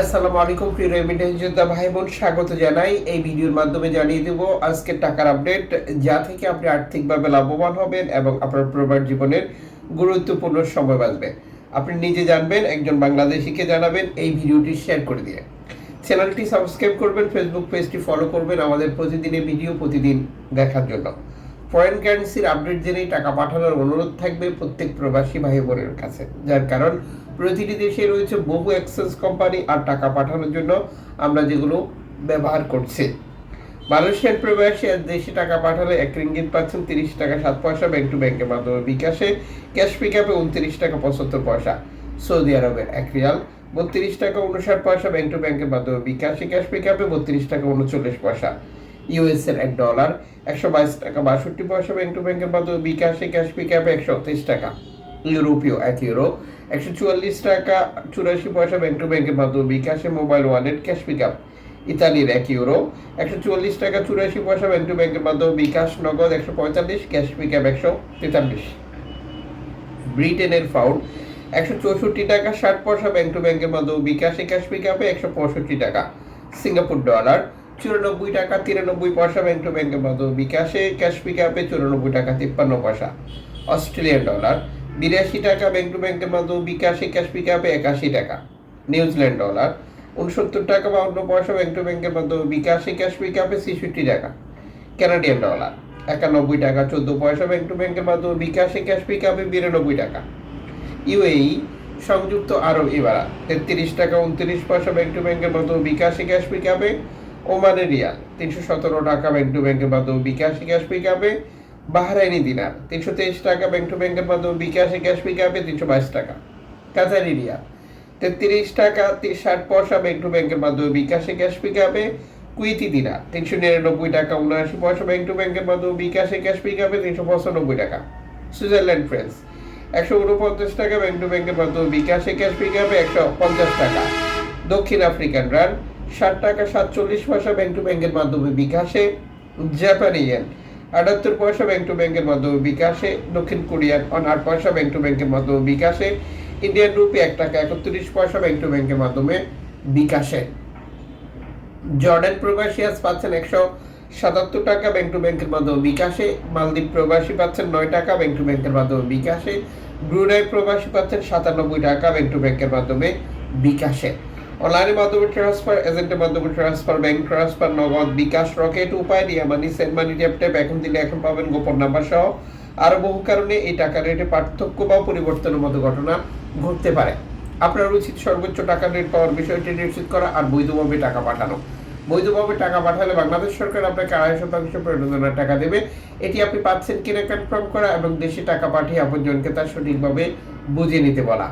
আসসালামু আলাইকুম, প্রিয় রেমিটেন্স যোদ্ধা ভাই বোন স্বাগত জানাই। এই ভিডিওর মাধ্যমে জানিয়ে দেব, আজকের টাকার আপডেট, যা থেকে আপনি আর্থিকভাবে লাভবান হবেন এবং আপনার প্রবাস জীবনের গুরুত্বপূর্ণ সময় বাঁচবে। আপনি নিজে জানবেন, একজন বাংলাদেশিকে জানাবেন, এই ভিডিওটি শেয়ার করে দিয়ে। চ্যানেলটি সাবস্ক্রাইব করবেন ফেসবুক পেজটি ফলো করবেন, আমাদের প্রতিদিনের ভিডিও প্রতিদিন দেখার জন্য। ফরেন কারেন্সির আপডেট জেনেই টাকা পাঠানোর অনুরোধ থাকবে প্রত্যেক প্রবাসী ভাই বোনের কাছে। যার কারণ, প্রতিটি দেশে রয়েছে বহু এক্সচেঞ্জ কোম্পানি আর টাকা পাঠানোর জন্য আমরা যেগুলো ব্যবহার করছি। মালয়েশিয়ার প্রবাসী আর দেশে টাকা পাঠালে এক রিঙ্গিত পাচ্ছেন তিরিশ টাকা সাত পয়সা ব্যাংক টু ব্যাংকের মাধ্যমে বিকাশে ক্যাশ পিক আপে উনত্রিশ টাকা পঁচাত্তর পয়সা। সৌদি আরবের এক রিয়াল, বত্রিশ টাকা উনষাট পয়সা ব্যাংক টু ব্যাংকের মাধ্যমে বিকাশে ক্যাশ পিক আপে বত্রিশ টাকা উনচল্লিশ পয়সা। ইউএস এর এক ডলার একশো বাইশ টাকা, বাষট্টি পয়সা ব্যাংক টু ব্যাংকের মাধ্যমে বিকাশে ক্যাশ পিক আপে একশো তেইশ টাকা, ইউরোপীয় এক ইউরো একশো চুয়াল্লিশ টাকা, চুরাশি পয়সা ব্যাংক টু ব্যাংকের মাধ্যমে বিকাশে mobile wallet cash pick up ইতালির এক ইউরো একশো চুয়াল্লিশ টাকা, চুরাশি পয়সা ব্যাংক টু ব্যাংকের মাধ্যমে বিকাশ নগদ একশো পঁয়তাল্লিশ ক্যাশ পিক আপ একশো তেতাল্লিশ। ব্রিটেনের ফাউন্ড একশো চৌষট্টি টাকা, ষাট পয়সা ব্যাংক টু ব্যাংকের মাধ্যমে বিকাশে ক্যাশ পিক আপে একশো পঁয়ষট্টি টাকা। সিঙ্গাপুর ডলার চুরানব্বই টাকা, তিরানব্বই পয়সা ব্যাংক টু ব্যাংকের মাধ্যমে বিকাশে ক্যাশ পিক আপে চুরানব্বই টাকা, তিপ্পান্ন পয়সা। অস্ট্রেলিয়ান ডলার বিরাশি টাকা ব্যাংক টু ব্যাংকের মাধ্যমে বিকাশে ক্যাশ পিক আপে একাশি টাকা। নিউজিল্যান্ড ডলার উনসত্তর টাকা, বাউন্ন পয়সা ব্যাংক টু ব্যাংকের মাধ্যমে বিকাশে ক্যাশ পিক আপে ছেষট্টি টাকা। কানাডিয়ান ডলার একানব্বই টাকা, চোদ্দ পয়সা ব্যাংক টু ব্যাংকের মাধ্যমে বিকাশে ক্যাশ পিক আপে বিরানব্বই টাকা। ইউএই সংযুক্ত আরব ইমারাত তেত্রিশ টাকা উনত্রিশ পয়সা ব্যাংক টু ব্যাংকের মাধ্যমে বিকাশে ক্যাশ পিক আপে ওমানের রিয়াল, তিনশো সতেরো টাকা ব্যাংক টু ব্যাংকের মাধ্যমে বিকাশে ক্যাশ পিক আপে বাহরাইনি দিনার, তিনশো তেইশ টাকা ব্যাংক টু ব্যাংকের মাধ্যমে বিকাশে ক্যাশ পিক তিনশো বাইশ টাকা। কাতারি রিয়াল, তেত্রিশ টাকা ষাট পয়সা ব্যাংক টু ব্যাংকের মাধ্যমে বিকাশে ক্যাশ পিক কুইতি দিনার, তিনশো নিরানব্বই টাকা, উনআশি পয়সা ব্যাংক টু ব্যাংকের মাধ্যমে বিকাশে ক্যাশ পিক আপে তিনশো পঁচানব্বই টাকা। সুইজারল্যান্ড, ফ্রেন্স, একশো উনপঞ্চাশ টাকা ব্যাংক টু ব্যাংকের মাধ্যমে বিকাশে ক্যাশ পিক আপে একশো পঞ্চাশ টাকা। দক্ষিণ আফ্রিকান রান ষাট টাকা সাতচল্লিশ পয়সা ব্যাংক টু ব্যাংকের মাধ্যমে বিকাশে জাপানি ইয়েন আটাত্তর পয়সা ব্যাংক টু ব্যাংকের মাধ্যমে বিকাশে, দক্ষিণ কোরিয়ান অন আট পয়সা ব্যাংক টু ব্যাংকের মাধ্যমে বিকাশে ইন্ডিয়ান রুপি এক টাকা একত্রিশ পয়সা ব্যাংক টু ব্যাংকের মাধ্যমে বিকাশে। জর্ডান প্রবাসী আজ পাচ্ছেন একশো সাতাত্তর টাকা ব্যাংক টু ব্যাংকের মাধ্যমে বিকাশে, মালদ্বীপ প্রবাসী পাচ্ছেন নয় টাকা ব্যাংক টু ব্যাংকের মাধ্যমে বিকাশে, ব্রুনাই প্রবাসী পাচ্ছেন সাতানব্বই টাকা ব্যাংক টু ব্যাংকের মাধ্যমে বিকাশে। অনলাইনের মাধ্যমে ট্রান্সফার এজেন্টের মাধ্যমে transfer bank transfer Nagad, bKash Rocket Upay Ria money send money Tap Tap এখন দিলে এখন পাবেন গোপন নাম্বার সহ। আরও বহু কারণে এই টাকা রেটে পার্থক্য বা পরিবর্তনের মতো ঘটনা ঘটতে পারে। আপনার উচিত সর্বোচ্চ টাকা রেট পাওয়ার বিষয়টি নিশ্চিত করা আর বৈধভাবে টাকা পাঠানো। বৈধভাবে টাকা পাঠালে বাংলাদেশ সরকার আপনাকে আড়াই শতাংশ প্রণোদনার টাকা দেবে। এটি আপনি পাচ্ছেন কিনা কনফার্ম করা এবং দেশে টাকা পাঠিয়ে আপনজনকে তার সঠিকভাবে বুঝে নিতে বলা।